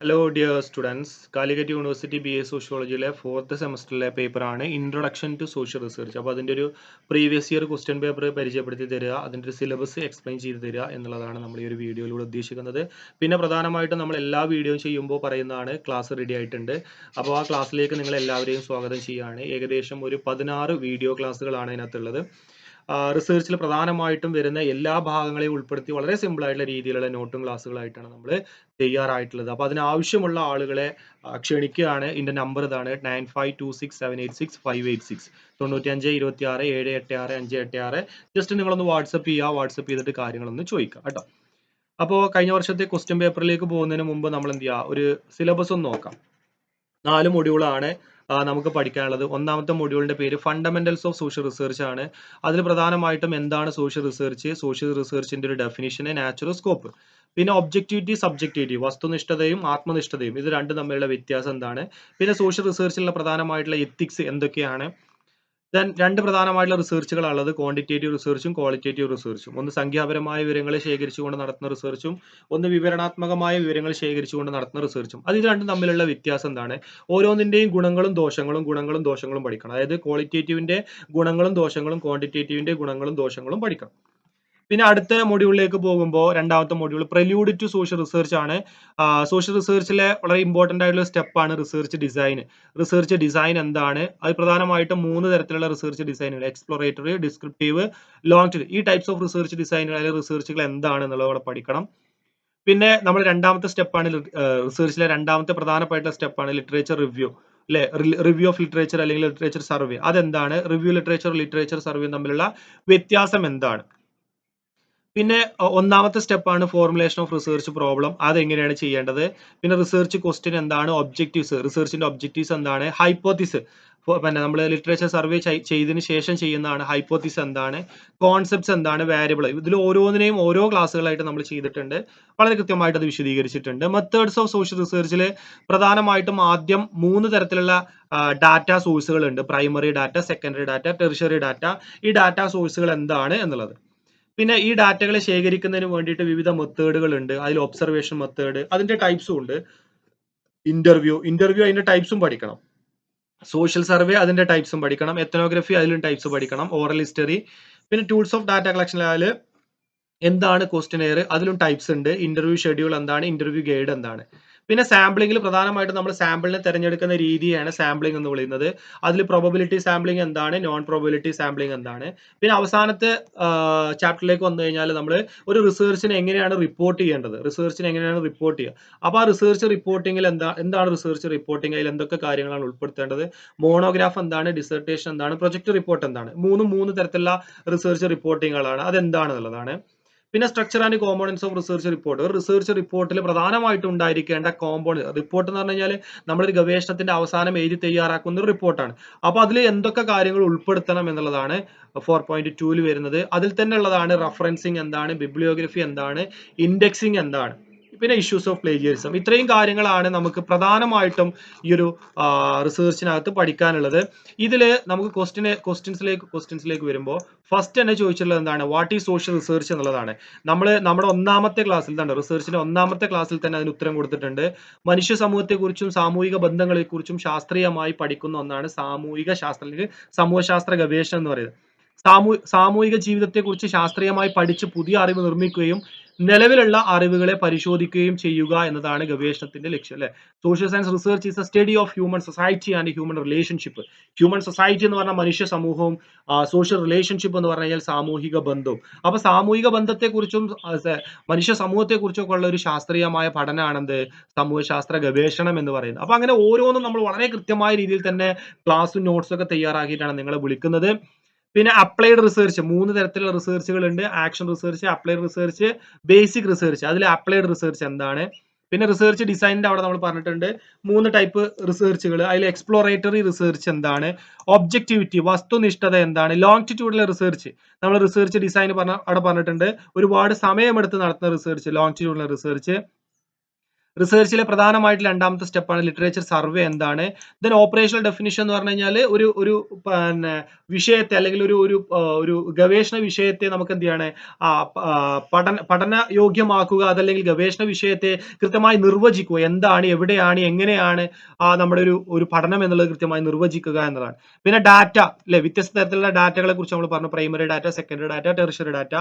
Hello dear students Calicut university B A സോഷ്യോളജിയിലെ fourth സെമസ്റ്ററിലെ പേപ്പറാണ് introduction to social research അപ്പോൾ അതിന്റെ ഒരു പ്രീവിയസ് ഇയർ ക്വസ്റ്റ്യൻ പേപ്പർ പരിചയപ്പെടുത്തി തരിക അതിന്റെ ഒരു സിലബസ് എക്സ്പ്ലെയിൻ ചെയ്ത് തരിക എന്നുള്ളതാണ് നമ്മൾ ഈ ഒരു വീഡിയോയിലൂടെ ഉദ്ദേശിക്കുന്നത്. പിന്നെ പ്രധാനമായിട്ടും നമ്മൾ എല്ലാ വീഡിയോയും ചെയ്യുമ്പോൾ പറയുന്നതാണ് ക്ലാസ് റെഡി ആയിട്ടുണ്ട്. അപ്പോൾ ആ ക്ലാസ്സിലേക്ക് നിങ്ങൾ എല്ലാവരെയും സ്വാഗതം ചെയ്യുകയാണ് ഏകദേശം ഒരു പതിനാറ് വീഡിയോ ക്ലാസ്സുകളാണ് ഇതിനകത്തുള്ളത് റിസർച്ചിൽ പ്രധാനമായിട്ടും വരുന്ന എല്ലാ ഭാഗങ്ങളെയും ഉൾപ്പെടുത്തി വളരെ സിമ്പിൾ ആയിട്ടുള്ള രീതിയിലുള്ള നോട്ടും ക്ലാസ്സുകളായിട്ടാണ് നമ്മൾ തയ്യാറായിട്ടുള്ളത്. അപ്പോൾ അതിനാവശ്യമുള്ള ആളുകളെ ക്ഷണിക്കുകയാണ്. ഇതിന്റെ നമ്പർ ഇതാണ് nine five two six seven eight six five eight six തൊണ്ണൂറ്റഞ്ച് ഇരുപത്തി ആറ് ഏഴ് എട്ട് ആറ് അഞ്ച് എട്ട് ആറ്. ജസ്റ്റ് നിങ്ങളൊന്ന് വാട്സപ്പ് ചെയ്യുക വാട്സപ്പ് ചെയ്തിട്ട് കാര്യങ്ങളൊന്ന് ചോദിക്കുക കേട്ടോ. അപ്പോൾ കഴിഞ്ഞ വർഷത്തെ ക്വസ്റ്റ്യൻ പേപ്പറിലേക്ക് പോകുന്നതിന് മുമ്പ് നമ്മൾ എന്ത് ചെയ്യുക ഒരു സിലബസ് ഒന്ന് നോക്കാം. നാല് മൊഡ്യൂളാണ് നമുക്ക് പഠിക്കാനുള്ളത്. ഒന്നാമത്തെ മൊഡ്യൂളിന്റെ പേര് ഫണ്ടമെന്റൽസ് ഓഫ് സോഷ്യൽ റിസർച്ച് ആണ്. അതിൽ പ്രധാനമായിട്ടും എന്താണ് സോഷ്യൽ റിസർച്ച് സോഷ്യൽ റിസർച്ചിന്റെ ഒരു ഡെഫിനിഷന് നാച്ചുറൽ സ്കോപ്പ് പിന്നെ ഒബ്ജക്ടിവിറ്റി സബ്ജക്ടിവിറ്റി വസ്തുനിഷ്ഠതയും ആത്മനിഷ്ഠതയും. ഇത് രണ്ടും തമ്മിലുള്ള വ്യത്യാസം എന്താണ്? പിന്നെ സോഷ്യൽ റിസർച്ചിലുള്ള പ്രധാനമായിട്ടുള്ള എത്തിക്സ് എന്തൊക്കെയാണ്? ദെൻ രണ്ട് പ്രധാനമായിട്ടുള്ള റിസർച്ചുകളാണ് ഉള്ളത്. ക്വാണ്ടിറ്റേറ്റീവ് റിസർച്ചും ക്വാളിറ്റേറ്റീവ് റിസർച്ചും ഒന്ന് സംഖ്യാപരമായ വിവരങ്ങൾ ശേഖരിച്ചുകൊണ്ട് നടത്തുന്ന റിസർച്ചും ഒന്ന് വിവരണാത്മകമായ വിവരങ്ങൾ ശേഖരിച്ചുകൊണ്ട് നടത്തുന്ന റിസർച്ചും അത് ഇത് രണ്ടും തമ്മിലുള്ള വ്യത്യാസം എന്താണ്? ഓരോന്നിന്റെയും ഗുണങ്ങളും ദോഷങ്ങളും ഗുണങ്ങളും ദോഷങ്ങളും പഠിക്കണം. അതായത് ക്വാളിറ്റേറ്റീവിന്റെ ഗുണങ്ങളും ദോഷങ്ങളും ക്വാണ്ടിറ്റേറ്റീവിന്റെ ഗുണങ്ങളും ദോഷങ്ങളും പഠിക്കണം. പിന്നെ അടുത്ത മൊഡ്യൂളിലേക്ക് പോകുമ്പോൾ രണ്ടാമത്തെ module prelude to social research ആണ്. സോഷ്യൽ റിസർച്ചിലെ വളരെ ഇമ്പോർട്ടന്റ് ആയിട്ടുള്ള സ്റ്റെപ്പാണ് റിസർച്ച് ഡിസൈൻ റിസർച്ച് ഡിസൈൻ എന്താണ്? അത് പ്രധാനമായിട്ടും മൂന്ന് തരത്തിലുള്ള റിസർച്ച് ഡിസൈനുകൾ എക്സ്പ്ലോറേറ്ററി ഡിസ്ക്രിപ്റ്റീവ് ലോങ് ഈ ടൈപ്സ് ഓഫ് റിസർച്ച് ഡിസൈനുകൾ അല്ലെങ്കിൽ റിസർച്ചുകൾ എന്താണ് എന്നുള്ളത് പഠിക്കണം. പിന്നെ നമ്മൾ രണ്ടാമത്തെ സ്റ്റെപ്പാണ് റിസർച്ചിലെ രണ്ടാമത്തെ പ്രധാനപ്പെട്ട സ്റ്റെപ്പാണ് ലിറ്ററേച്ചർ റിവ്യൂ അല്ലെ റിവ്യൂ ഓഫ് ലിറ്ററേച്ചർ അല്ലെങ്കിൽ ലിറ്ററേച്ചർ സർവേ അതെന്താണ്? റിവ്യൂ ലിറ്ററേച്ചർ ലിറ്ററേച്ചർ സർവേ തമ്മിലുള്ള വ്യത്യാസം എന്താണ്? പിന്നെ ഒന്നാമത്തെ സ്റ്റെപ്പാണ് ഫോർമുലേഷൻ ഓഫ് റിസർച്ച് പ്രോബ്ലം അതെങ്ങനെയാണ് ചെയ്യേണ്ടത്? പിന്നെ റിസർച്ച് ക്വസ്റ്റ്യൻ എന്താണ്? ഒബ്ജക്റ്റീവ്സ് റിസർച്ചിന്റെ ഒബ്ജക്റ്റീവ്സ് എന്താണ്? ഹൈപ്പോത്തിസ് പിന്നെ നമ്മൾ ലിറ്ററേച്ചർ സർവേ ചെയ്തതിന് ശേഷം ചെയ്യുന്നതാണ് ഹൈപ്പോത്തിസ് എന്താണ്? കോൺസെപ്റ്റ്സ് എന്താണ്? വാരിയബിൾ ഇതിൽ ഓരോന്നിനെയും ഓരോ ക്ലാസ്സുകളായിട്ട് നമ്മൾ ചെയ്തിട്ടുണ്ട്. വളരെ കൃത്യമായിട്ട് അത് വിശദീകരിച്ചിട്ടുണ്ട് മെത്തേഡ്സ് ഓഫ് സോഷ്യൽ റിസർച്ചിൽ പ്രധാനമായിട്ടും ആദ്യം മൂന്ന് തരത്തിലുള്ള ഡാറ്റ സോഴ്സുകൾ ഉണ്ട്. Primary data secondary data tertiary data ഈ ഡാറ്റ സോഴ്സുകൾ എന്താണ് എന്നുള്ളത്. പിന്നെ ഈ ഡാറ്റകളെ ശേഖരിക്കുന്നതിന് വേണ്ടിയിട്ട് വിവിധ മെത്തേഡുകൾ ഉണ്ട് അതിൽ ഒബ്സർവേഷൻ മെത്തേഡ് അതിന്റെ ടൈപ്സും ഉണ്ട്. ഇന്റർവ്യൂ ഇന്റർവ്യൂ അതിന്റെ ടൈപ്സും പഠിക്കണം. സോഷ്യൽ സർവേ അതിന്റെ ടൈപ്സും പഠിക്കണം. എത്തനോഗ്രഫി അതിലും ടൈപ്സ് പഠിക്കണം. ഓറൽ ഹിസ്റ്ററി പിന്നെ ടൂൾസ് ഓഫ് ഡാറ്റ കളക്ഷൻ ആയാൽ എന്താണ് ക്വസ്റ്റിനെയർ അതിലും ടൈപ്സ് ഉണ്ട്. ഇന്റർവ്യൂ ഷെഡ്യൂൾ എന്താണ്? ഇന്റർവ്യൂ ഗൈഡ് എന്താണ്? പിന്നെ സാമ്പിളിംഗിൽ പ്രധാനമായിട്ടും നമ്മൾ സാമ്പിളിനെ തിരഞ്ഞെടുക്കുന്ന രീതിയാണ് സാമ്പിളിംഗ് എന്ന് വിളിക്കുന്നത്. അതിൽ പ്രോബബിലിറ്റി സാമ്പിളിംഗ് എന്താണ്? നോൺ പ്രോബബിലിറ്റി സാമ്പിളിംഗ് എന്താണ്? പിന്നെ അവസാനത്തെ ചാപ്റ്ററിലേക്ക് വന്നു കഴിഞ്ഞാൽ നമ്മൾ ഒരു റിസർച്ചിനെ എങ്ങനെയാണ് റിപ്പോർട്ട് ചെയ്യേണ്ടത്? റിസർച്ചിനെ എങ്ങനെയാണ് റിപ്പോർട്ട് ചെയ്യുക? അപ്പോൾ ആ റിസർച്ച് റിപ്പോർട്ടിംഗിൽ എന്താ എന്താണ് റിസർച്ച് റിപ്പോർട്ടിംഗ് അതിൽ എന്തൊക്കെ കാര്യങ്ങളാണ് ഉൾപ്പെടുത്തേണ്ടത്? മോണോഗ്രാഫ് എന്താണ്? ഡിസർട്ടേഷൻ എന്താണ്? പ്രൊജക്ട് റിപ്പോർട്ട് എന്താണ്? മൂന്ന് മൂന്ന് തരത്തിലുള്ള റിസർച്ച് റിപ്പോർട്ടിങ്ങുകളാണ് അതെന്താണെന്നുള്ളതാണ്. പിന്നെ structure and components of research report ഒരു റിസർച്ച് റിപ്പോർട്ടിൽ പ്രധാനമായിട്ടും ഉണ്ടായിരിക്കേണ്ട കോമ്പോണൻ റിപ്പോർട്ട് എന്ന് പറഞ്ഞു കഴിഞ്ഞാൽ നമ്മളൊരു ഗവേഷണത്തിന്റെ അവസാനം എഴുതി തയ്യാറാക്കുന്ന ഒരു റിപ്പോർട്ടാണ് അപ്പോൾ അതിൽ എന്തൊക്കെ കാര്യങ്ങൾ ഉൾപ്പെടുത്തണം എന്നുള്ളതാണ് ഫോർ പോയിന്റ് ടൂവിൽ വരുന്നത്. അതിൽ തന്നെ ഉള്ളതാണ് റഫറൻസിങ് എന്താണ് ബിബ്ലിയോഗ്രഫി എന്താണ് ഇൻഡെക്സിങ് എന്താണ്. പിന്നെ ഇഷ്യൂസ് ഓഫ് പ്ലേജിയറിസം ഇത്രയും കാര്യങ്ങളാണ് നമുക്ക് പ്രധാനമായിട്ടും ഈ ഒരു റിസർച്ചിനകത്ത് പഠിക്കാനുള്ളത്. ഇതിൽ നമുക്ക് ക്വസ്റ്റിന് ക്വസ്റ്റ്യൻസിലേക്ക് ക്വസ്റ്റ്യൻസിലേക്ക് വരുമ്പോൾ ഫസ്റ്റ് തന്നെ ചോദിച്ചിട്ടുള്ളത് എന്താണ്? വാട്ട് ഈസ് സോഷ്യൽ റിസർച്ച് എന്നുള്ളതാണ്. നമ്മൾ നമ്മുടെ ഒന്നാമത്തെ ക്ലാസ്സിൽ തന്നെ റിസർച്ചിന്റെ ഒന്നാമത്തെ ക്ലാസ്സിൽ തന്നെ അതിന് ഉത്തരം കൊടുത്തിട്ടുണ്ട്. മനുഷ്യ സമൂഹത്തെക്കുറിച്ചും സാമൂഹിക ബന്ധങ്ങളെക്കുറിച്ചും ശാസ്ത്രീയമായി പഠിക്കുന്ന ഒന്നാണ് സാമൂഹിക ശാസ്ത്രം അല്ലെങ്കിൽ സമൂഹശാസ്ത്ര ഗവേഷണം എന്ന് പറയുന്നത്. സാമൂ സാമൂഹിക ജീവിതത്തെക്കുറിച്ച് ശാസ്ത്രീയമായി പഠിച്ച് പുതിയ അറിവ് നിർമ്മിക്കുകയും നിലവിലുള്ള അറിവുകളെ പരിശോധിക്കുകയും ചെയ്യുക എന്നതാണ് ഗവേഷണത്തിന്റെ ലക്ഷ്യം അല്ലെ? Social science research is a study of human society and human relationship human society എന്ന് പറഞ്ഞാൽ മനുഷ്യ സമൂഹവും സോഷ്യൽ റിലേഷൻഷിപ്പ് എന്ന് പറഞ്ഞു കഴിഞ്ഞാൽ സാമൂഹിക ബന്ധവും. അപ്പൊ സാമൂഹിക ബന്ധത്തെക്കുറിച്ചും മനുഷ്യ സമൂഹത്തെക്കുറിച്ചും ഒക്കെ ഉള്ള ഒരു ശാസ്ത്രീയമായ പഠനമാണ് പഠനമാണെന്ത് സമൂഹശാസ്ത്ര ഗവേഷണം എന്ന് പറയുന്നത്. അപ്പൊ അങ്ങനെ ഓരോന്നും നമ്മൾ വളരെ കൃത്യമായ രീതിയിൽ തന്നെ ക്ലാസ്സും നോട്ട്സും ഒക്കെ തയ്യാറാക്കിയിട്ടാണ് നിങ്ങളെ വിളിക്കുന്നത്. പിന്നെ അപ്ലൈഡ് റിസർച്ച് മൂന്ന് തരത്തിലുള്ള റിസർച്ചുകൾ ഉണ്ട് action research applied research basic research അതിൽ അപ്ലൈഡ് റിസർച്ച് എന്താണ്? പിന്നെ റിസർച്ച് ഡിസൈനിന്റെ അവിടെ നമ്മൾ പറഞ്ഞിട്ടുണ്ട്. മൂന്ന് ടൈപ്പ് റിസർച്ചുകൾ അതിൽ എക്സ്പ്ലോറേറ്ററി റിസർച്ച് എന്താണ്? ഒബ്ജക്ടിവിറ്റി വസ്തുനിഷ്ഠത എന്താണ്? ലോങ്റ്റിറ്റ്യൂഡിലെ റിസർച്ച് നമ്മൾ റിസർച്ച് ഡിസൈൻ പറഞ്ഞ അവിടെ പറഞ്ഞിട്ടുണ്ട്. ഒരുപാട് സമയമെടുത്ത് നടത്തുന്ന റിസർച്ച് ലോങ്റ്റിറ്റ്യൂഡിലെ റിസർച്ച് റിസർച്ചിലെ പ്രധാനമായിട്ട് രണ്ടാമത്തെ സ്റ്റെപ്പാണ് ലിറ്ററേച്ചർ സർവേ എന്താണ്? ദെൻ ഓപ്പറേഷണൽ ഡെഫിനിഷൻ എന്ന് പറഞ്ഞു കഴിഞ്ഞാൽ ഒരു ഒരു പിന്നെ വിഷയത്തെ അല്ലെങ്കിൽ ഒരു ഒരു ഒരു ഗവേഷണ വിഷയത്തെ നമുക്ക് എന്ത് ചെയ്യാണ്? പഠന പഠന യോഗ്യമാക്കുക അതല്ലെങ്കിൽ ഗവേഷണ വിഷയത്തെ കൃത്യമായി നിർവചിക്കുക. എന്താണ് എവിടെയാണ് എങ്ങനെയാണ് നമ്മുടെ ഒരു ഒരു പഠനം എന്നുള്ളത് കൃത്യമായി നിർവചിക്കുക എന്നതാണ്. പിന്നെ ഡാറ്റ അല്ലെ വ്യത്യസ്ത തരത്തിലുള്ള ഡാറ്റകളെ കുറിച്ച് നമ്മൾ പറഞ്ഞു. Primary data secondary data tertiary data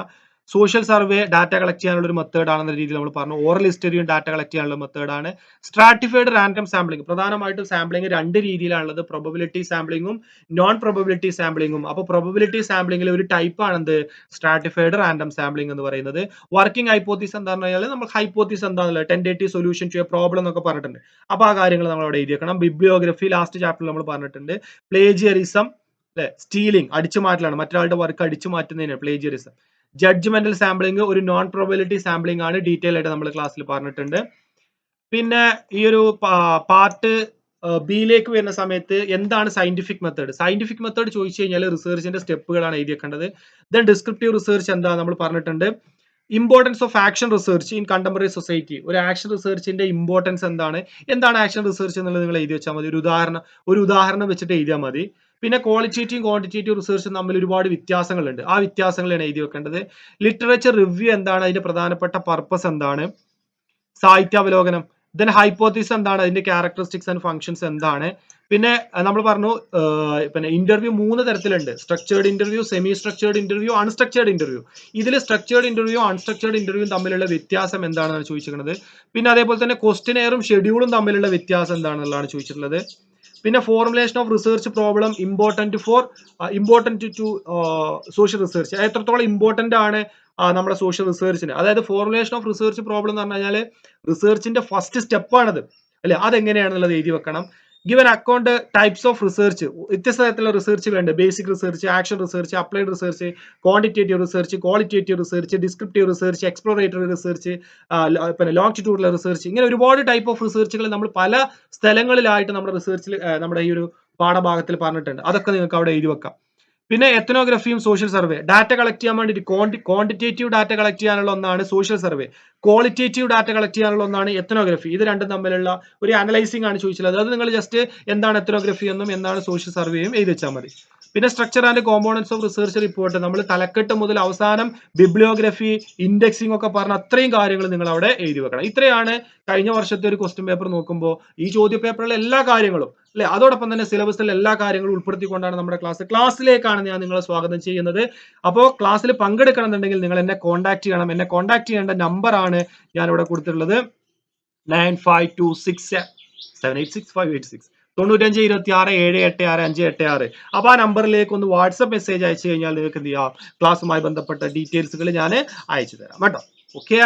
social survey data collect ചെയ്യാനുള്ള ഒരു മെത്തേഡ് ആണെന്ന രീതിയിൽ നമ്മൾ പറഞ്ഞു. ഓറൽ ഹിസ്റ്ററിയും ഡാറ്റ കളക്ട് ചെയ്യാനുള്ള മെത്തേഡാണ് സ്ട്രാറ്റിഫൈഡ് റാൻഡം സാമ്പിളിംഗ് പ്രധാനമായിട്ടും സാമ്പിളിംഗ് രണ്ട് രീതിയിലാണുള്ളത്. പ്രൊബബിലിറ്റി സാമ്പിളിങ്ങും നോൺ പ്രൊബബിലിറ്റി സാമ്പിളിങ്ങും അപ്പോൾ പ്രൊബബിലിറ്റി സാമ്പിളിംഗിൽ ഒരു ടൈപ്പ് ആണെന്ത്? സ്ട്രാറ്റിഫൈഡ് റാൻഡം സാമ്പിളിംഗ് എന്ന് പറയുന്നത്. വർക്കിംഗ് ഹൈപ്പോത്തീസ് എന്താണെന്ന് പറഞ്ഞാൽ നമ്മൾ hypothesis എന്താണല്ലോ tentative solution to a problem എന്നൊക്കെ പറഞ്ഞിട്ടുണ്ട്. അപ്പോൾ ആ കാര്യങ്ങൾ നമ്മൾ അവിടെ എഴുതിയേക്കണം. ബിബ്ലിയോഗ്രഫി ലാസ്റ്റ് ചാപ്റ്ററിൽ നമ്മൾ പറഞ്ഞിട്ടുണ്ട്. പ്ലേജിയറിസം അല്ലെ? സ്റ്റീലിംഗ് അടിച്ചു മാറ്റലാണ് മറ്റൊരാളുടെ വർക്ക് അടിച്ചു മാറ്റുന്നതിന് പ്ലേജിയറിസം ജഡ്ജ്മെന്റൽ സാമ്പിളിംഗ് ഒരു നോൺ പ്രോബിലിറ്റി സാമ്പിളിംഗ് ആണ് ഡീറ്റെയിൽ ആയിട്ട് നമ്മൾ ക്ലാസ്സിൽ പറഞ്ഞിട്ടുണ്ട്. പിന്നെ ഈ ഒരു പാർട്ട് ബിയിലേക്ക് വരുന്ന സമയത്ത് എന്താണ് സയന്റിഫിക് മെത്തേഡ് സയന്റിഫിക് മെത്തേഡ് ചോദിച്ചു കഴിഞ്ഞാൽ റിസർച്ചിന്റെ സ്റ്റെപ്പുകളാണ് എഴുതി വെക്കേണ്ടത് ദെൻ ഡിസ്ക്രിപ്റ്റീവ് റിസർച്ച് എന്താ നമ്മൾ പറഞ്ഞിട്ടുണ്ട്. Importance of action research in contemporary society ഒരു ആക്ഷൻ റിസർച്ചിന്റെ ഇമ്പോർട്ടൻസ് എന്താണ്? എന്താണ് ആക്ഷൻ റിസർച്ച് എന്നുള്ളത് നിങ്ങൾ എഴുതി വെച്ചാൽ മതി. ഒരു ഉദാഹരണം ഒരു ഉദാഹരണം വെച്ചിട്ട് എഴുതിയാൽ മതി. പിന്നെ ക്വാളിറ്റേറ്റീവ് ക്വാണ്ടിറ്റേറ്റീവ് റിസർച്ച് തമ്മിൽ ഒരുപാട് വ്യത്യാസങ്ങളുണ്ട്. ആ വ്യത്യാസങ്ങളാണ് എഴുതി വെക്കേണ്ടത്. ലിറ്ററേച്ചർ റിവ്യൂ എന്താണ്? അതിന്റെ പ്രധാനപ്പെട്ട പർപ്പസ് എന്താണ്? സാഹിത്യാവലോകനം. ദെൻ ഹൈപ്പോത്തിസ് എന്താണ്? അതിന്റെ ക്യാരക്ടറിസ്റ്റിക്സ് ആൻഡ് ഫങ്ഷൻസ് എന്താണ്? പിന്നെ നമ്മൾ പറഞ്ഞു പിന്നെ ഇന്റർവ്യൂ മൂന്ന് തരത്തിലുണ്ട്. Structured interview semi structured interview unstructured interview ഇതിൽ സ്ട്രക്ചേർഡ് ഇന്റർവ്യൂ അൺസ്ട്രക്ചേർഡ് ഇന്റർവ്യൂ തമ്മിലുള്ള വ്യത്യാസം എന്താണെന്നാണ് ചോദിച്ചിരിക്കുന്നത്. പിന്നെ അതേപോലെ തന്നെ ക്വസ്റ്റിനെയറും ഷെഡ്യൂളും തമ്മിലുള്ള വ്യത്യാസം എന്താണെന്നുള്ളതാണ് ചോദിച്ചിട്ടുള്ളത്. പിന്നെ formulation of research problem important for important to social research എത്രത്തോളം ഇമ്പോർട്ടന്റ് ആണ് നമ്മുടെ സോഷ്യൽ റിസർച്ചിന് അതായത് ഫോർമുലേഷൻ ഓഫ് റിസർച്ച് പ്രോബ്ലം എന്ന് പറഞ്ഞു കഴിഞ്ഞാൽ റിസർച്ചിന്റെ ഫസ്റ്റ് സ്റ്റെപ്പാണത് അല്ലെ? അതെങ്ങനെയാണെന്നുള്ളത് എഴുതി വെക്കണം. Given account types of research വ്യത്യസ്ത തരത്തിലുള്ള റിസർച്ചുകളുണ്ട് basic research action research applied research quantitative research qualitative research descriptive research exploratory research പിന്നെ ലോങ്റ്റിറ്റ്യൂഡുള്ള റിസർച്ച് ഇങ്ങനെ ഒരുപാട് ടൈപ്പ് ഓഫ് റിസർച്ചുകൾ നമ്മൾ പല സ്ഥലങ്ങളിലായിട്ട് നമ്മുടെ റിസർച്ചിൽ നമ്മുടെ ഈ ഒരു പാഠഭാഗത്തിൽ പറഞ്ഞിട്ടുണ്ട്. അതൊക്കെ നിങ്ങൾക്ക് അവിടെ എഴുതി വെക്കാം. പിന്നെ എത്തനോഗ്രഫിയും സോഷ്യൽ സർവേ ഡാറ്റ കളക്ട് ചെയ്യാൻ വേണ്ടിയിട്ട് ക്വാണ്ടി ക്വാണ്ടിറ്റേറ്റീവ് ഡാറ്റ കളക്ട് ചെയ്യാനുള്ള ഒന്നാണ് social survey qualitative data collect ചെയ്യാനുള്ള ഒന്നാണ് എത്തനോഗ്രഫി ഇത് രണ്ടും തമ്മിലുള്ള ഒരു അനലൈസിംഗ് ആണ് ചോദിച്ചത് അതായത് നിങ്ങൾ ജസ്റ്റ് എന്താണ് എത്തനോഗ്രഫി എന്നും എന്താണ് സോഷ്യൽ സർവേയും എഴുതി വെച്ചാൽ മതി. പിന്നെ structure and components of research report നമ്മൾ തലക്കെട്ട് മുതൽ അവസാനം ബിബ്ലിയോഗ്രഫി ഇൻഡെക്സിംഗ് ഒക്കെ പറഞ്ഞ അത്രയും കാര്യങ്ങൾ നിങ്ങൾ അവിടെ എഴുതി വെക്കണം. ഇത്രയാണ് കഴിഞ്ഞ വർഷത്തെ ഒരു ക്വസ്റ്റ്യൻ പേപ്പർ നോക്കുമ്പോൾ ഈ ചോദ്യ പേപ്പറിലെ എല്ലാ കാര്യങ്ങളും അല്ലെ? അതോടൊപ്പം തന്നെ സിലബസിലെ എല്ലാ കാര്യങ്ങളും ഉൾപ്പെടുത്തിക്കൊണ്ടാണ് നമ്മുടെ ക്ലാസ് ക്ലാസ്സിലേക്കാണ് ഞാൻ നിങ്ങളെ സ്വാഗതം ചെയ്യുന്നത്. അപ്പോൾ ക്ലാസ്സിൽ പങ്കെടുക്കണമെന്നുണ്ടെങ്കിൽ നിങ്ങൾ എന്നെ കോൺടാക്ട് ചെയ്യണം. എന്നെ കോൺടാക്ട് ചെയ്യേണ്ട നമ്പർ ആണ് ഞാൻ ഇവിടെ കൊടുത്തിട്ടുള്ളത് nine five two six seven eight six five eight six തൊണ്ണൂറ്റഞ്ച് ഇരുപത്തി ആറ് ഏഴ് എട്ട് ആറ് അഞ്ച് എട്ട് ആറ്. അപ്പോൾ ആ നമ്പറിലേക്ക് ഒന്ന് വാട്സപ്പ് മെസ്സേജ് അയച്ചു കഴിഞ്ഞാൽ നിങ്ങൾക്ക് എന്ത് ചെയ്യാം? ക്ലാസ്സുമായി ബന്ധപ്പെട്ട ഡീറ്റെയിൽസുകൾ ഞാൻ അയച്ചു തരാം. കേട്ടോ? ഓക്കെ